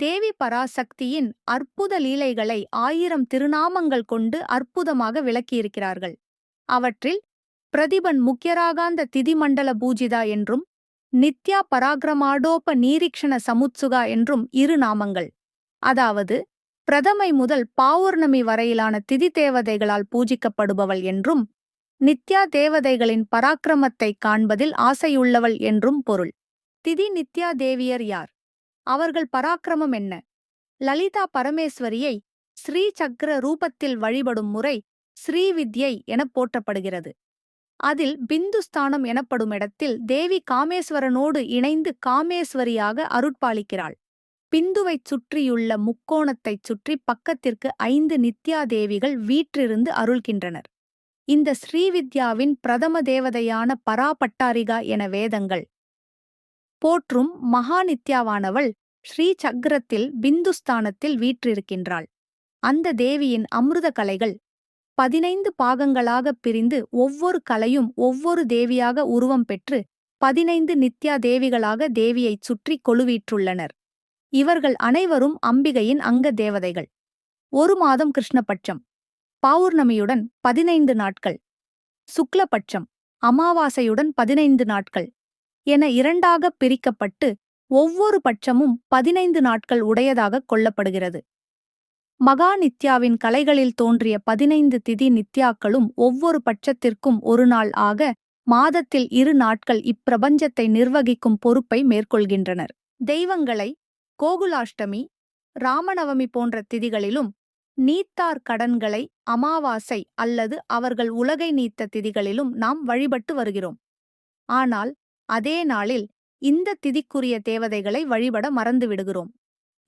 தேவி பராசக்தியின் அற்புத லீலைகளை ஆயிரம் திருநாமங்கள் கொண்டு அற்புதமாக விளக்கியிருக்கிறார்கள். அவற்றில் பிரதிபன் முக்கியராகாந்த திதிமண்டல பூஜிதா என்றும் நித்யா பராக்கிரமாடோப நீரீக்ஷண சமுத்சுகா என்றும் இரு நாமங்கள். அதாவது பிரதமை முதல் பாவுர்ணமி வரையிலான திதி தேவதைகளால் பூஜிக்கப்படுபவள் என்றும் நித்யா தேவதைகளின் பராக்கிரமத்தைக் காண்பதில் ஆசையுள்ளவள் என்றும் பொருள். திதி நித்யா தேவியர் யார்? அவர்கள் பராக்கிரமம் என்ன? லலிதா பரமேஸ்வரியை ஸ்ரீ சக்கர ரூபத்தில் வழிபடும் முறை ஸ்ரீவித்யை எனப் போற்றப்படுகிறது. அதில் பிந்துஸ்தானம் எனப்படும் இடத்தில் தேவி காமேஸ்வரனோடு இணைந்து காமேஸ்வரியாக அருட்பாலிக்கிறாள். பிந்துவைச் சுற்றியுள்ள முக்கோணத்தைச் சுற்றி பக்கத்திற்கு ஐந்து நித்யா தேவிகள் வீற்றிருந்து அருள்கின்றனர். இந்த ஸ்ரீவித்யாவின் பிரதம தேவதையான பராபட்டாரிகா என வேதங்கள் போற்றும் மகாநித்யாவானவள் ஸ்ரீ சக்கரத்தில் பிந்துஸ்தானத்தில் வீற்றிருக்கின்றாள். அந்த தேவியின் அமிர்த கலைகள் பதினைந்து பாகங்களாகப் பிரிந்து ஒவ்வொரு கலையும் ஒவ்வொரு தேவியாக உருவம் பெற்று பதினைந்து நித்யா தேவிகளாக தேவியைச் சுற்றி கொலுவீற்றுள்ளனர் இவர்கள் அனைவரும் அம்பிகையின் அங்க தேவதைகள். ஒரு மாதம் கிருஷ்ணபட்சம். பௌர்ணமியுடன் பதினைந்து நாட்கள். சுக்லபட்சம் அமாவாசையுடன் பதினைந்து நாட்கள். என இரண்டாகப் பிரிக்கப்பட்டு ஒவ்வொரு பட்சமும் பதினைந்து நாட்கள் உடையதாகக் கொள்ளப்படுகிறது. மகா நித்யாவின் கலைகளில் தோன்றிய பதினைந்து திதி நித்யாக்களும் ஒவ்வொரு பட்சத்திற்கும் ஒரு நாள் ஆக மாதத்தில் இரு நாட்கள் இப்பிரபஞ்சத்தை நிர்வகிக்கும் பொறுப்பை மேற்கொள்கின்றனர். தெய்வங்களை கோகுலாஷ்டமி ராமநவமி போன்ற திதிகளிலும் நீத்தார் கடன்களை அமாவாசை அல்லது அவர்கள் உலகை நீத்த திதிகளிலும் நாம் வழிபட்டு வருகிறோம். ஆனால் அதே நாளில் இந்த திதிக்குரிய தேவதைகளை வழிபட மறந்துவிடுகிறோம்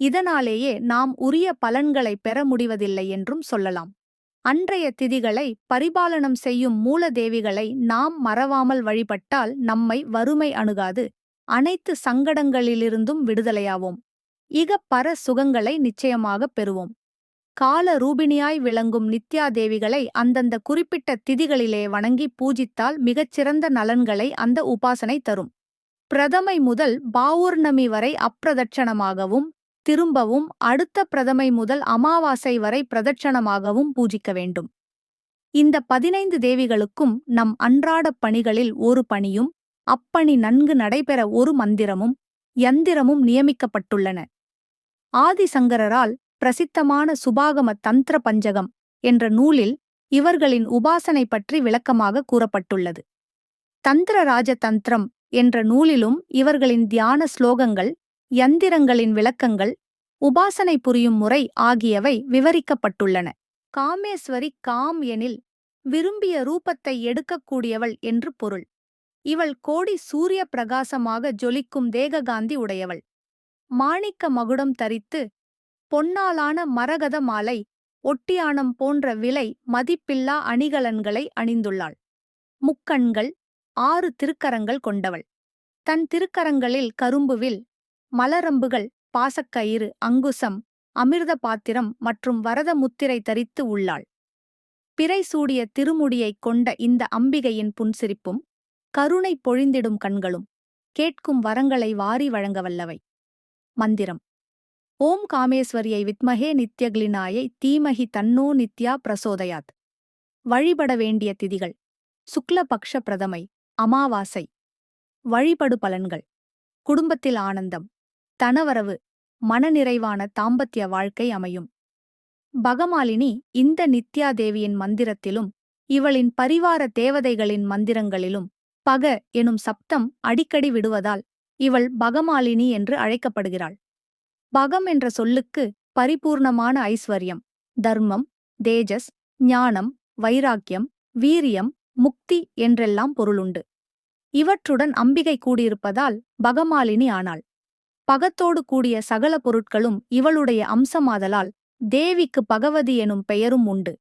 இதனாலேயே நாம் உரிய பலன்களை பெற முடிவதில்லை என்றும் சொல்லலாம். அன்றைய திதிகளை பரிபாலனம் செய்யும் மூலதேவிகளை நாம் மறவாமல் வழிபட்டால் நம்மை வறுமை அணுகாது அனைத்து சங்கடங்களிலிருந்தும் விடுதலையாவோம். இக பர சுகங்களை நிச்சயமாகப் பெறுவோம். கால ரூபிணியாய் விளங்கும் நித்யா தேவிகளை அந்தந்த குறிப்பிட்ட திதிகளிலே வணங்கி பூஜித்தால் மிகச்சிறந்த நலன்களை அந்த உபாசனை தரும். பிரதமை முதல் பாவூர்ணமி வரை அப்பிரதட்சணமாகவும் திரும்பவும் அடுத்த பிரதமை முதல் அமாவாசை வரை பிரதட்சணமாகவும் பூஜிக்க வேண்டும். இந்த பதினைந்து தேவிகளுக்கும் நம் அன்றாடப் பணிகளில் ஒரு பணியும் அப்பணி நன்கு நடைபெற ஒரு மந்திரமும் யந்திரமும் நியமிக்கப்பட்டுள்ளன. ஆதிசங்கரால் பிரசித்தமான சுபாகம தந்திர பஞ்சகம் என்ற நூலில் இவர்களின் உபாசனை பற்றி விளக்கமாக கூறப்பட்டுள்ளது. தந்திர ராஜதந்திரம் என்ற நூலிலும் இவர்களின் தியான ஸ்லோகங்கள் யந்திரங்களின் விளக்கங்கள் உபாசனை புரியும் முறை ஆகியவை விவரிக்கப்பட்டுள்ளன. காமேஸ்வரி காம் எனில் விரும்பிய ரூபத்தை எடுக்கக்கூடியவள் என்று பொருள். இவள் கோடி சூரிய பிரகாசமாக ஜொலிக்கும் தேககாந்தி உடையவள். மாணிக்க மகுடம் தரித்து பொன்னாலான மரகத மாலை ஒட்டியானம் போன்ற விலை மதிப்பில்லா அணிகலன்களை அணிந்துள்ளாள். முக்கண்கள் ஆறு திருக்கரங்கள் கொண்டவள். தன் திருக்கரங்களில் கரும்புவில் மலரம்புகள் பாசக்கயிறு அங்குசம் அமிர்த பாத்திரம் மற்றும் வரத முத்திரை தரித்து உள்ளாள். பிறை சூடிய திருமுடியைக் கொண்ட இந்த அம்பிகையின் புன்சிரிப்பும் கருணை பொழிந்திடும் கண்களும் கேட்கும் வரங்களை வாரி வழங்கவல்லவை. மந்திரம். ஓம் காமேஸ்வரியை வித்மகே நித்யக்லினாயை தீமகி தன்னோ நித்யா பிரசோதயாத். வழிபட வேண்டிய திதிகள். சுக்லபக்ஷ பிரதமை. அமாவாசை. வழிபடு பலன்கள். குடும்பத்தில் ஆனந்தம். தனவரவு. மனநிறைவான தாம்பத்திய வாழ்க்கை அமையும். பகமாலினி இந்த நித்யாதேவியின் மந்திரத்திலும் இவளின் பரிவார தேவதைகளின் மந்திரங்களிலும் பக எனும் சப்தம் அடிக்கடி விடுவதால் இவள் பகமாலினி என்று அழைக்கப்படுகிறாள். பகம் என்ற சொல்லுக்கு பரிபூர்ணமான ஐஸ்வர்யம் தர்மம் தேஜஸ் ஞானம் வைராக்கியம் வீரியம் முக்தி என்றெல்லாம் பொருளுண்டு. இவற்றுடன் அம்பிகை கூடியிருப்பதால் பகமாலினி ஆனாள். பகத்தோடு கூடிய சகல பொருட்களும் இவளுடைய அம்சமாதலால் தேவிக்கு பகவதி எனும் பெயரும் உண்டு.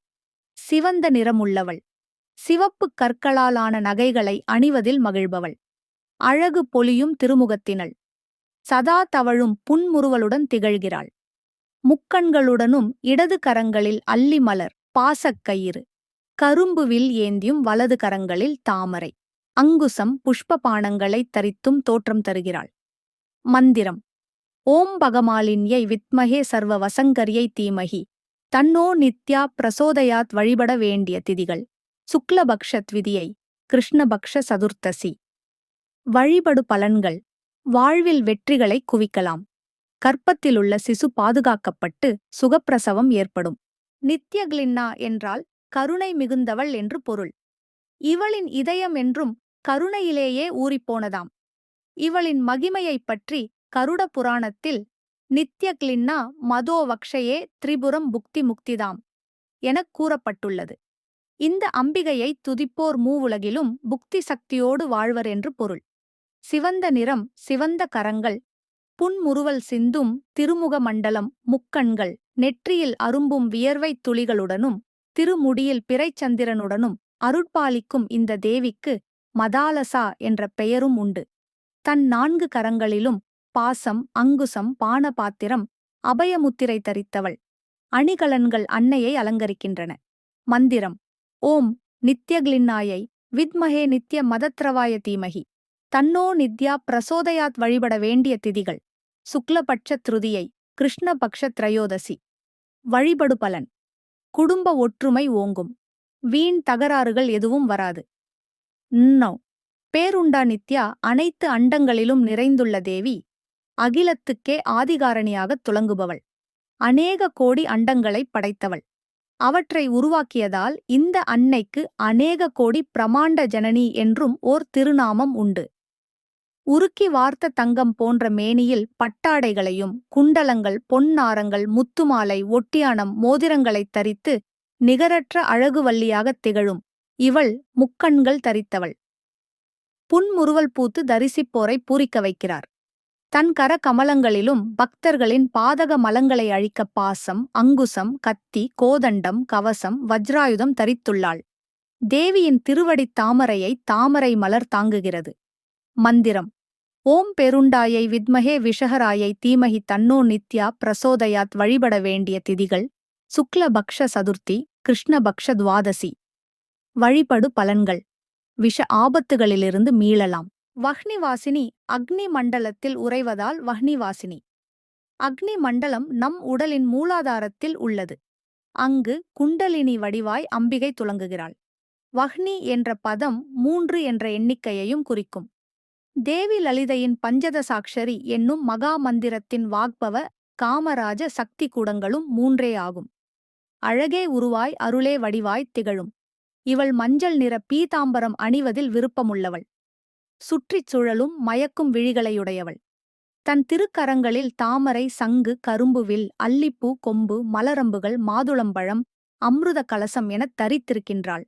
சிவந்த நிறமுள்ளவள். சிவப்புக் கற்களாலான நகைகளை அணிவதில் மகிழ்பவள். அழகு பொலியும் திருமுகத்தினள். சதா தவழும் புன்முறுவலுடன் திகழ்கிறாள். முக்கண்களுடனும் இடது கரங்களில் அல்லி மலர் பாசக்கயிறு. கரும்புவில் ஏந்தியும் வலது கரங்களில் தாமரை. அங்குசம் புஷ்ப பானங்களைத் தரித்தும் தோற்றம் தருகிறாள். மந்திரம். ஓம் பகமாலின்யை வித்மகே சர்வ வசங்கரியை தீமகி. தன்னோ நித்யா பிரசோதயாத் வழிபட வேண்டிய திதிகள். சுக்லபக்ஷ த்விதியை கிருஷ்ணபக்ஷ சதுர்த்தசி. வழிபடு பலன்கள். வாழ்வில் வெற்றிகளை குவிக்கலாம். கற்பத்திலுள்ள சிசு பாதுகாக்கப்பட்டு சுகப்பிரசவம் ஏற்படும். நித்யக்லின்னா என்றால் கருணை மிகுந்தவள் என்று பொருள். இவளின் இதயம் என்றும் கருணையிலேயே ஊறிப்போனதாம். இவளின் மகிமையைப் பற்றி கருட புராணத்தில் நித்ய கிளின்னா மதோவக்ஷயே திரிபுரம் புக்தி முக்திதாம் எனக் கூறப்பட்டுள்ளது. இந்த அம்பிகையை துதிப்போர் மூவுலகிலும் புக்தி சக்தியோடு வாழ்வர் என்று பொருள். சிவந்த நிறம் சிவந்த கரங்கள் புன்முறுவல் சிந்தும் திருமுக மண்டலம் முக்கண்கள் நெற்றியில் அரும்பும் வியர்வைத் துளிகளுடனும் திருமுடியில் பிறைச்சந்திரனுடனும் அருட்பாலிக்கும் இந்த தேவிக்கு மதாலசா என்ற பெயரும் உண்டு. தன் நான்கு கரங்களிலும் பாசம் அங்குசம் பானபாத்திரம் அபயமுத்திரை தரித்தவள். அணிகலன்கள் அன்னையை அலங்கரிக்கின்றன. மந்திரம் ஓம் நித்யக்லின்னாயை வித்மஹே நித்ய மதத்ரவாய தீமகி. தன்னோ நித்யா பிரசோதயாத் வழிபட வேண்டிய திதிகள். சுக்லபட்ச திருதியை கிருஷ்ணபக்ஷ திரயோதசி. வழிபடு பலன் குடும்ப ஒற்றுமை ஓங்கும். வீண் தகராறுகள் எதுவும் வராது. நோ. பேருண்டா நித்யா அனைத்து அண்டங்களிலும் நிறைந்துள்ள தேவி. அகிலத்துக்கே ஆதிகாரணியாகத் துலங்குபவள். அநேக கோடி அண்டங்களைப் படைத்தவள். அவற்றை உருவாக்கியதால் இந்த அன்னைக்கு அநேக கோடி பிரமாண்ட ஜனனி என்றும் ஓர் திருநாமம் உண்டு. உருக்கி வார்த்த தங்கம் போன்ற மேனியில் பட்டாடைகளையும் குண்டலங்கள் பொன்னாரங்கள் முத்துமாலை ஒட்டியானம் மோதிரங்களைத் தரித்து நிகரற்ற அழகுவல்லியாகத் திகழும். இவள் முக்கண்கள் தரித்தவள். புன்முறுவல் பூத்து தரிசிப்போரை பூரிக்க வைக்கிறார். தன் கர கமலங்களிலும் பக்தர்களின் பாதக மலங்களை அழிக்க பாசம் அங்குசம் கத்தி கோதண்டம் கவசம் வஜ்ராயுதம் தரித்துள்ளாள். தேவியின் திருவடித் தாமரையை தாமரை மலர் தாங்குகிறது. மந்திரம். ஓம் பெருண்டாயை வித்மகே விஷகராயை தீமகி தன்னோ நித்யா பிரசோதயாத் வழிபட வேண்டிய திதிகள் சுக்லபக்ஷ சதுர்த்தி கிருஷ்ணபக்ஷ துவாதசி வழிபடு பலன்கள். விஷ ஆபத்துகளிலிருந்து மீளலாம். வஹ்னிவாசினி அக்னி மண்டலத்தில் உறைவதால் வஹ்னிவாசினி. அக்னி மண்டலம் நம் உடலின் மூலாதாரத்தில் உள்ளது. அங்கு குண்டலினி வடிவாய் அம்பிகை துலங்குகிறாள். வஹ்னி என்ற பதம் மூன்று என்ற எண்ணிக்கையையும் குறிக்கும். தேவி லலிதையின் பஞ்சதசாக்ஷரி என்னும் மகா மந்திரத்தின் வாக்பவ காமராஜ சக்தி கூடங்களும் மூன்றே ஆகும். அழகே உருவாய் அருளே வடிவாய் திகழும். இவள் மஞ்சள் நிற பீதாம்பரம் அணிவதில் விருப்பமுள்ளவள். சுற்றிச் சுழலும் மயக்கும் விழிகளையுடையவள். தன் திருக்கரங்களில் தாமரை சங்கு கரும்புவில் அல்லிப்பூ கொம்பு மலரம்புகள் மாதுளம்பழம் அம்ருத கலசம் எனத் தரித்திருக்கின்றாள்.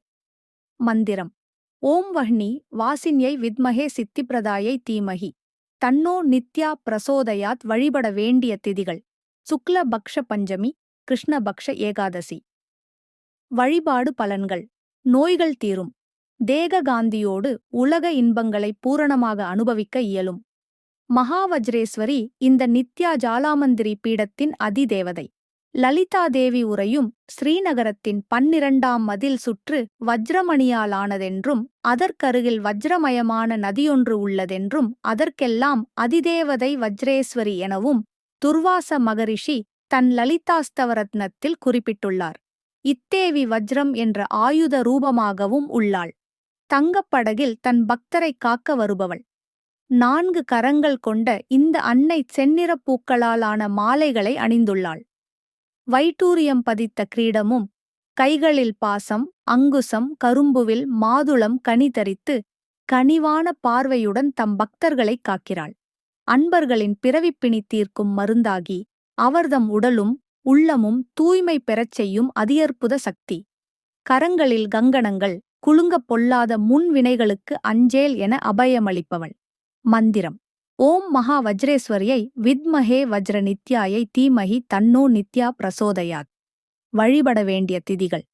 மந்திரம். ஓம் வஹ்னி வாசின்யை வித்மகே சித்திப்பிரதாயை தீமகி. தன்னோ நித்யா பிரசோதயாத் வழிபட வேண்டிய திதிகள். சுக்ல பக்ஷ பஞ்சமி கிருஷ்ணபக்ஷ ஏகாதசி. வழிபாடு பலன்கள். நோய்கள் தீரும். தேககாந்தியோடு உலக இன்பங்களை பூரணமாக அனுபவிக்க இயலும். மகாவஜ்ரேஸ்வரி இந்த நித்யா ஜாலாமந்திரி பீடத்தின் அதிதேவதை. லலிதா தேவி உரையும் ஸ்ரீநகரத்தின் பன்னிரண்டாம் மதில் சுற்று வஜ்ரமணியாலானதென்றும் அதற்கருகில் வஜ்ரமயமான நதியொன்று உள்ளதென்றும் அதற்கெல்லாம் அதிதேவதை வஜ்ரேஸ்வரி எனவும் துர்வாச மகரிஷி தன் லலிதாஸ்தவரத்னத்தில் குறிப்பிட்டுள்ளார். இத்தேவி வஜ்ரம் என்ற ஆயுத ரூபமாகவும் உள்ளாள். தங்கப்படகில் தன் பக்தரைக் காக்க வருபவள். நான்கு கரங்கள் கொண்ட இந்த அன்னை செந்நிறப் பூக்களாலான மாலைகளை அணிந்துள்ளாள். வைட்டூரியம் பதித்த கிரீடமும் கைகளில் பாசம் அங்குசம் கரும்புவில் மாதுளம் கனி தரித்து கனிவான பார்வையுடன் தம் பக்தர்களைக் காக்கிறாள். அன்பர்களின் பிறவிப்பிணி தீர்க்கும் மருந்தாகி அவர்தம் உடலும் உள்ளமும் தூய்மை பெறச் செய்யும் அதியற்புத சக்தி. கரங்களில் கங்கணங்கள் குலுங்கப் பொல்லாத முன்வினைகளுக்கு அஞ்சேல் என அபயமளிப்பவள். மந்திரம். ஓம் மகா வஜ்ரேஸ்வரியை வித்மஹே வஜ்ர நித்யாயை தீமகி தன்னோ நித்யா பிரசோதயாத். வழிபட வேண்டிய திதிகள்.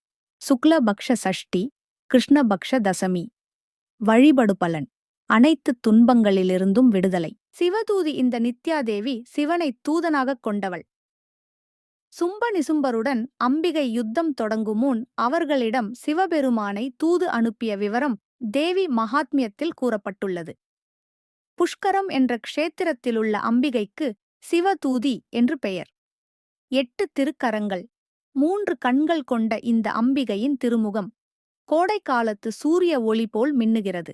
சுக்லபக்ஷ சஷ்டி கிருஷ்ணபக்ஷ தசமி. வழிபடு பலன் அனைத்து துன்பங்களிலிருந்தும் விடுதலை. சிவதூதி இந்த நித்யாதேவி சிவனை தூதனாகக் கொண்டவள். சும்ப நிசும்பருடன் அம்பிகை யுத்தம் தொடங்கும் முன் அவர்களிடம் சிவபெருமானை தூது அனுப்பிய விவரம் தேவி மகாத்மியத்தில் கூறப்பட்டுள்ளது. புஷ்கரம் என்ற க்ஷேத்திரத்திலுள்ள அம்பிகைக்கு சிவதூதி என்று பெயர். எட்டு திருக்கரங்கள் மூன்று கண்கள் கொண்ட இந்த அம்பிகையின் திருமுகம். கோடைக்காலத்து சூரிய ஒளி போல் மின்னுகிறது.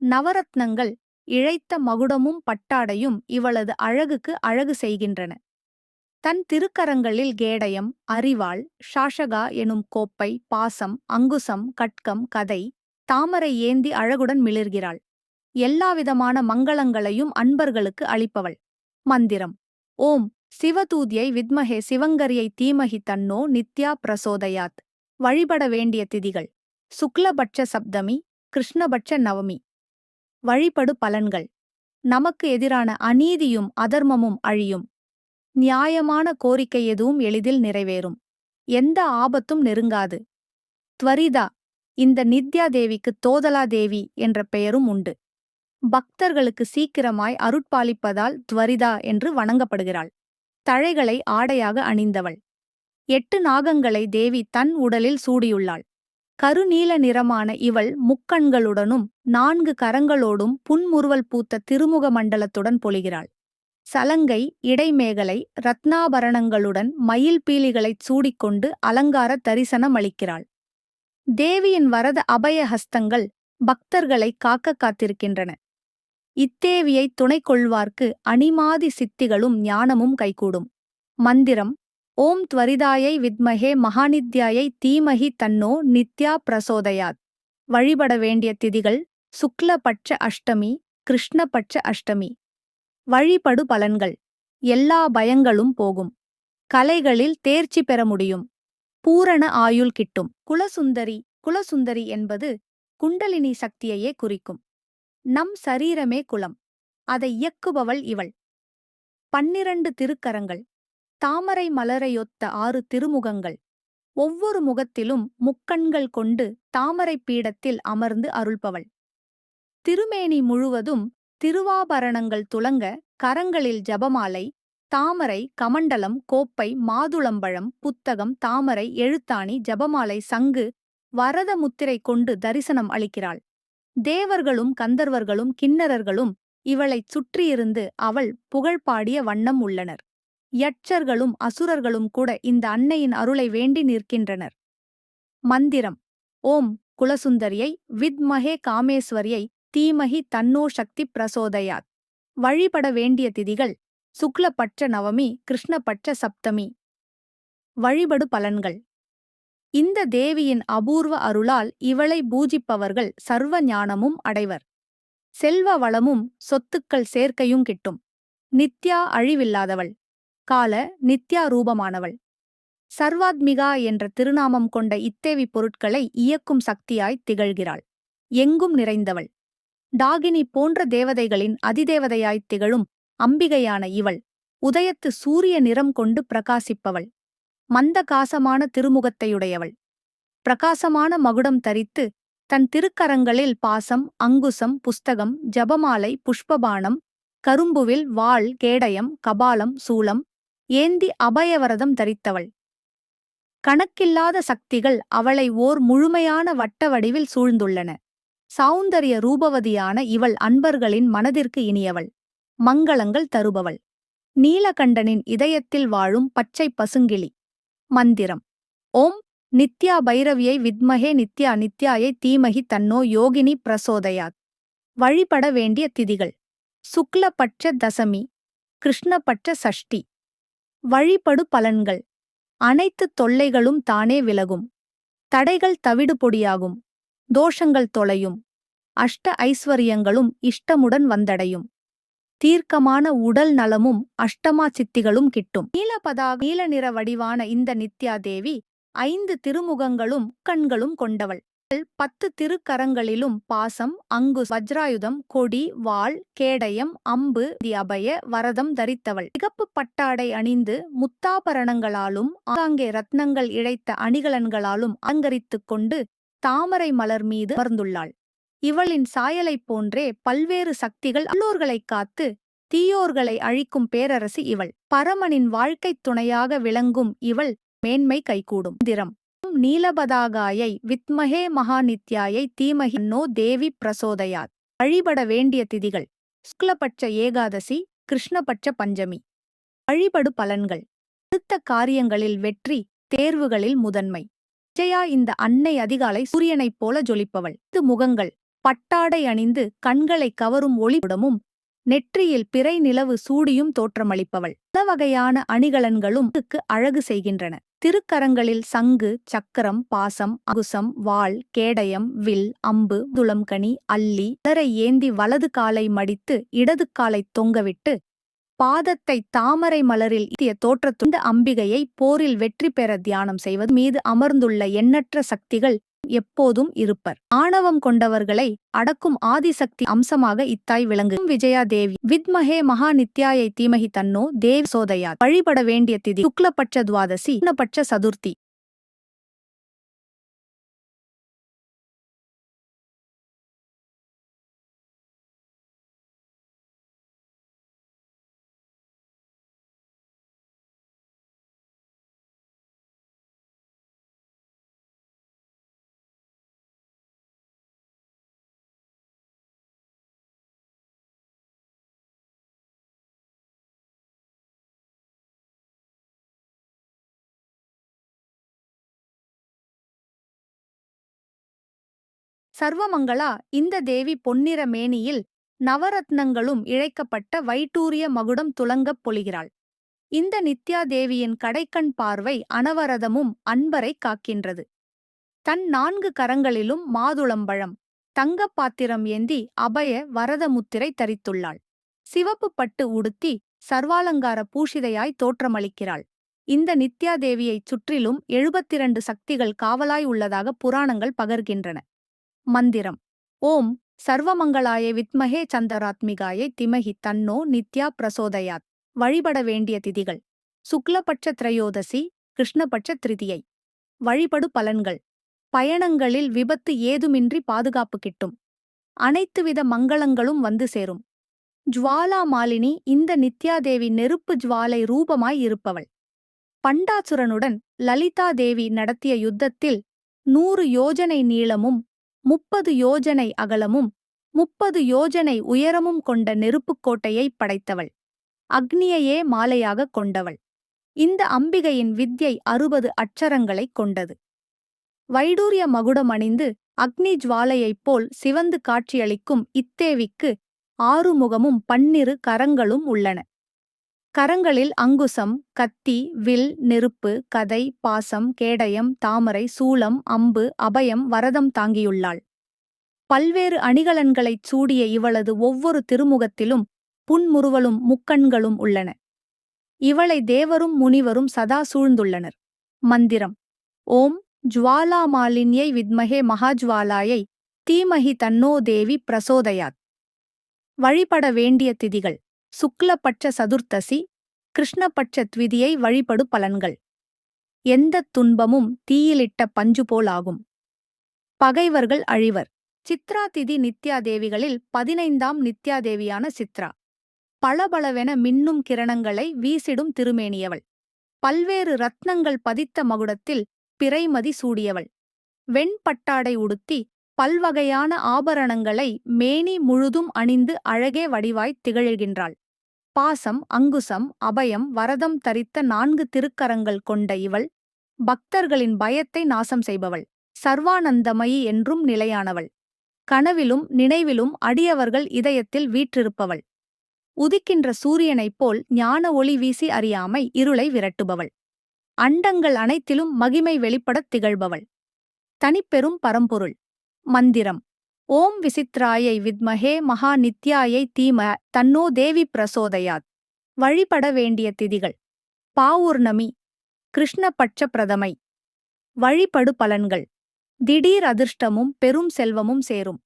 நவரத்னங்கள் இழைத்த மகுடமும் பட்டாடையும் இவளது அழகுக்கு அழகு செய்கின்றன. தன் திருக்கரங்களில் கேடயம் அரிவாள் ஷாஷகா எனும் கோப்பை பாசம் அங்குசம் கட்கம் கதை தாமரை ஏந்தி அழகுடன் மிளிர்கிறாள். எல்லாவிதமான மங்களங்களையும் அன்பர்களுக்கு அளிப்பவள். மந்திரம். ஓம். சிவதூதியை வித்மஹே சிவங்கரியை தீமகி தன்னோ நித்யா பிரசோதயாத். வழிபட வேண்டிய திதிகள். சுக்லபட்ச சப்தமி கிருஷ்ணபட்ச நவமி. வழிபடு பலன்கள். நமக்கு எதிரான அநீதியும் அதர்மமும் அழியும். நியாயமான கோரிக்கை எதுவும் எளிதில் நிறைவேறும். எந்த ஆபத்தும் நெருங்காது. துவரிதா இந்த நித்யா தேவிக்கு தோதலா தேவி என்ற பெயரும் உண்டு. பக்தர்களுக்கு சீக்கிரமாய் அருட்பாலிப்பதால் துவரிதா என்று வணங்கப்படுகிறாள். தழைகளை ஆடையாக அணிந்தவள். எட்டு நாகங்களை தேவி தன் உடலில் சூடியுள்ளாள். கருநீல நிறமான இவள் முக்கண்களுடனும் நான்கு கரங்களோடும் புன்முறுவல் பூத்த திருமுக மண்டலத்துடன் பொழிகிறாள். சலங்கை இடைமேகலை ரத்னாபரணங்களுடன் மயில் பீலிகளைச் சூடிக்கொண்டு அலங்கார தரிசனம் அளிக்கிறாள். தேவியின் வரத அபயஹஸ்தங்கள் பக்தர்களை காக்க காத்திருக்கின்றன. இத்தேவியை துணை கொள்வார்க்கு அணிமாதி சித்திகளும் ஞானமும் கைகூடும். மந்திரம் ஓம் துவரிதாயை வித்மஹே மகாநித்யாயை தீமகி தன்னோ நித்யா பிரசோதயாத். வழிபட வேண்டிய திதிகள் சுக்லபட்ச அஷ்டமி கிருஷ்ணபட்ச அஷ்டமி. வழிபடு பலன்கள். எல்லா பயங்களும் போகும். கலைகளில் தேர்ச்சி பெற முடியும். பூரண ஆயுள் கிட்டும். குலசுந்தரி குலசுந்தரி என்பது குண்டலினி சக்தியையே குறிக்கும். நம் சரீரமே குலம். அதை இயக்குபவள் இவள். பன்னிரண்டு திருக்கரங்கள். தாமரை மலரையொத்த ஆறு திருமுகங்கள். ஒவ்வொரு முகத்திலும் முக்கண்கள் கொண்டு தாமரை பீடத்தில் அமர்ந்து அருள்பவள். திருமேனி முழுவதும் திருவாபரணங்கள் துலங்க கரங்களில் ஜபமாலை தாமரை கமண்டலம் கோப்பை மாதுளம்பழம் புத்தகம் தாமரை எழுத்தாணி ஜபமாலை சங்கு வரத முத்திரை கொண்டு தரிசனம் அளிக்கிறாள். தேவர்களும் கந்தர்வர்களும் கிண்ணறர்களும் இவளைச் சுற்றியிருந்து அவள் புகழ் பாடிய வண்ணம் உள்ளனர். யட்சர்களும் அசுரர்களும் கூட இந்த அன்னையின் அருளை வேண்டி நிற்கின்றனர். மந்திரம். ஓம் குலசுந்தரியை வித்மஹே காமேஸ்வரியை தீமஹி தன்னோ சக்தி பிரசோதயாத். வழிபட வேண்டிய திதிகள் சுக்லபட்ச நவமி கிருஷ்ணபட்ச சப்தமி. வழிபடு பலன்கள். இந்த தேவியின் அபூர்வ அருளால் இவளை பூஜிப்பவர்கள் சர்வ ஞானமும் அடைவர். செல்வ வளமும் சொத்துக்கள் சேர்க்கையும் கிட்டும். நித்யா அழிவில்லாதவள். கால நித்யா ரூபமானவள் சர்வாத்மிகா என்ற திருநாமம் கொண்ட இத்தேவி பொருட்களை இயக்கும் சக்தியாய் திகழ்கிறாள். எங்கும் நிறைந்தவள். டாகினி போன்ற தேவதைகளின் அதிதேவதையாய்த் திகழும் அம்பிகையான இவள். உதயத்து சூரிய நிறம் கொண்டு பிரகாசிப்பவள். மந்த காசமான திருமுகத்தையுடையவள். பிரகாசமான மகுடம் தரித்து தன் திருக்கரங்களில் பாசம் அங்குசம் புஸ்தகம் ஜபமாலை புஷ்பபானம் கரும்புவில் வாள் கேடயம் கபாலம் சூலம் ஏந்தி அபயவரதம் தரித்தவள். கணக்கில்லாத சக்திகள் அவளை ஓர் முழுமையான வட்ட வடிவில் சூழ்ந்துள்ளன. சௌந்தரிய ரூபவதியான இவள் அன்பர்களின் மனதிற்கு இனியவள். மங்களங்கள் தருபவள். நீலகண்டனின் இதயத்தில் வாழும் பச்சை பசுங்கிளி. மந்திரம். ஓம் நித்யா பைரவியை வித்மகே நித்யா நித்யாயை தீமகி தன்னோ யோகினி பிரசோதயாத். வழிபட வேண்டிய திதிகள். சுக்லபட்ச தசமி. கிருஷ்ணபட்ச சஷ்டி. வழிபடு பலன்கள் அனைத்து தொல்லைகளும் தானே விலகும். தடைகள் தவிடு பொடியாகும் தோஷங்கள் தொலையும். அஷ்ட ஐஸ்வர்யங்களும் இஷ்டமுடன் வந்தடையும். தீர்க்கமான உடல் நலமும் அஷ்டமா சித்திகளும் கிட்டும். நீலபதா நீல நிற வடிவான இந்த நித்யா தேவி ஐந்து திருமுகங்களும் கண்களும் கொண்டவள். பத்து திருக்கரங்களிலும் பாசம் அங்கு வஜ்ராயுதம் கொடி வாள் கேடயம் அம்பு அபய வரதம் தரித்தவள். சிகப்பு பட்டாடை அணிந்து முத்தாபரணங்களாலும் ஆங்காங்கே ரத்னங்கள் இழைத்த அணிகலன்களாலும் அலங்கரித்துக் கொண்டு தாமரை மலர் மீது அமர்ந்துள்ளாள். இவளின் சாயலைப் போன்றே பல்வேறு சக்திகள் அல்லோர்களைக் காத்து தீயோர்களை அழிக்கும் பேரரசி இவள். பரமனின் வாழ்க்கைத் துணையாக விளங்கும் இவள் மேன்மை கைகூடும். திரம் நீலபதாகாயை வித்மகே மகாநித்யாயை தீமகி நோ தேவி பிரசோதயாத். வழிபட வேண்டிய திதிகள். சுக்லபட்ச ஏகாதசி கிருஷ்ணபட்ச பஞ்சமி. வழிபடு பலன்கள். அடுத்த காரியங்களில் வெற்றி தேர்வுகளில் முதன்மை. விஜயா இந்த அன்னை அதிகாலை சூரியனைப் போல ஜொலிப்பவள். இது முகங்கள். பட்டாடை அணிந்து கண்களை கவரும் ஒளிபுடமும் நெற்றியில் பிறை நிலவு சூடியும் தோற்றமளிப்பவள். பல வகையான அணிகலன்களும் அழகு செய்கின்றன. திருக்கரங்களில் சங்கு சக்கரம் பாசம் அகுசம் வாள் கேடயம் வில் அம்பு துளம்கனி அல்லி தரை ஏந்தி வலது காலை மடித்து இடது காலை தொங்கவிட்டு பாதத்தை தாமரை மலரில் இத்திய தோற்றத்துண்ட அம்பிகையை போரில் வெற்றி பெற தியானம் செய்வது மீது அமர்ந்துள்ள எண்ணற்ற சக்திகள் எப்போதும் இருப்பர். ஆணவம் கொண்டவர்களை அடக்கும் ஆதிசக்தி அம்சமாக இத்தாய் விளங்கும் விஜயா தேவி வித்மஹே மகா நித்யாயை தீமகி தன்னோ தேவ் சோதையா வழிபட வேண்டிய திதி. சுக்லபட்ச துவாதசி. பட்ச சதுர்த்தி. சர்வமங்களா இந்த தேவி பொன்னிற மேனியில் நவரத்னங்களும் இழைக்கப்பட்ட வைட்டூரிய மகுடம் துலங்கப் பொழிகிறாள். இந்த நித்யா தேவியின் கடைக்கண் பார்வை அனவரதமும் அன்பரை காக்கின்றது. தன் நான்கு கரங்களிலும் மாதுளம்பழம் தங்கப் பாத்திரம் ஏந்தி அபய வரதமுத்திரை தரித்துள்ளாள். சிவப்பு பட்டு உடுத்தி சர்வாலங்கார பூஷிதையாய் தோற்றமளிக்கிறாள். இந்த நித்யா தேவியைச் சுற்றிலும் எழுபத்திரண்டு சக்திகள் காவலாய் உள்ளதாக புராணங்கள் பகர்கின்றன. மந்திரம். ஓம் சர்வமங்களாய வித்மகே சந்தராத்மிகாயை திமகி தன்னோ நித்யா பிரசோதயாத். வழிபட வேண்டிய திதிகள். சுக்லபட்ச திரையோதசி கிருஷ்ணபட்ச திருதியை. வழிபடு பலன்கள். பயணங்களில் விபத்து ஏதுமின்றி பாதுகாப்பு கிட்டும். அனைத்துவித மங்களங்களும் வந்து சேரும். ஜுவாலா மாலினி இந்த நித்யாதேவி நெருப்பு ஜுவாலை ரூபமாய் இருப்பவள். பண்டாசுரனுடன் லலிதா தேவி நடத்திய யுத்தத்தில் நூறு யோஜனை நீளமும் முப்பது யோஜனை அகலமும் முப்பது யோஜனை உயரமும் கொண்ட நெருப்புக் கோட்டையைப் படைத்தவள். அக்னியையே மாலையாகக் கொண்டவள். இந்த அம்பிகையின் வித்யை அறுபது அச்சரங்களைக் கொண்டது. வைடூரிய மகுடம் அணிந்து அக்னி ஜுவாலையைப் போல் சிவந்து காட்சியளிக்கும் இத்தேவிக்கு ஆறுமுகமும் பன்னிரு கரங்களும் உள்ளன. கரங்களில் அங்குசம் கத்தி வில் நெருப்பு கதை பாசம் கேடயம் தாமரை சூலம் அம்பு அபயம் வரதம் தாங்கியுள்ளாள். பல்வேறு அணிகலன்களைச் சூடிய இவளது ஒவ்வொரு திருமுகத்திலும் புன்முறுவலும் முக்கண்களும் உள்ளன. இவளை தேவரும் முனிவரும் சதா சூழ்ந்துள்ளனர். மந்திரம். ஓம் ஜுவாலாமாலின்யை வித்மகே மகாஜுவாலாயை தீமஹி தன்னோ தேவி பிரசோதயாத். வழிபட வேண்டிய திதிகள். சுக்லபட்ச சதுர்த்தசி கிருஷ்ணபட்ச த்விதியை வழிபடு பலன்கள். எந்தத் துன்பமும் தீயிலிட்ட பஞ்சு போலாகும். பகைவர்கள் அழிவர். சித்ரா திதி நித்யாதேவிகளில் பதினைந்தாம் நித்யாதேவியான சித்ரா. பளபளவென மின்னும் கிரணங்களை வீசிடும் திருமேனியவள். பல்வேறு ரத்னங்கள் பதித்த மகுடத்தில் பிறைமதி சூடியவள். வெண்பட்டாடை உடுத்தி பல்வகையான ஆபரணங்களை மேனி முழுதும் அணிந்து அழகே வடிவாய்த் திகழ்கின்றாள். பாசம் அங்குசம் அபயம் வரதம் தரித்த நான்கு திருக்கரங்கள் கொண்ட இவள் பக்தர்களின் பயத்தை நாசம் செய்பவள் சர்வானந்தமயி என்றும் நிலையானவள். கனவிலும் நினைவிலும் அடியவர்கள் இதயத்தில் வீற்றிருப்பவள். உதிக்கின்ற சூரியனைப் போல் ஞான ஒளி வீசி அறியாமை இருளை விரட்டுபவள். அண்டங்கள் அனைத்திலும் மகிமை வெளிப்படத் திகழ்பவள். தனிப்பெரும் பரம்பொருள். மந்திரம். ஓம் விசித்ராயை வித்மஹே மகா நித்யாயை தீம தன்னோ தேவி பிரசோதயாத். வழிபட வேண்டிய திதிகள். பாவூர்ணமி. கிருஷ்ணபட்ச பிரதமை வழிபடு பலன்கள். திடீர் அதிர்ஷ்டமும் பெரும் செல்வமும் சேரும்.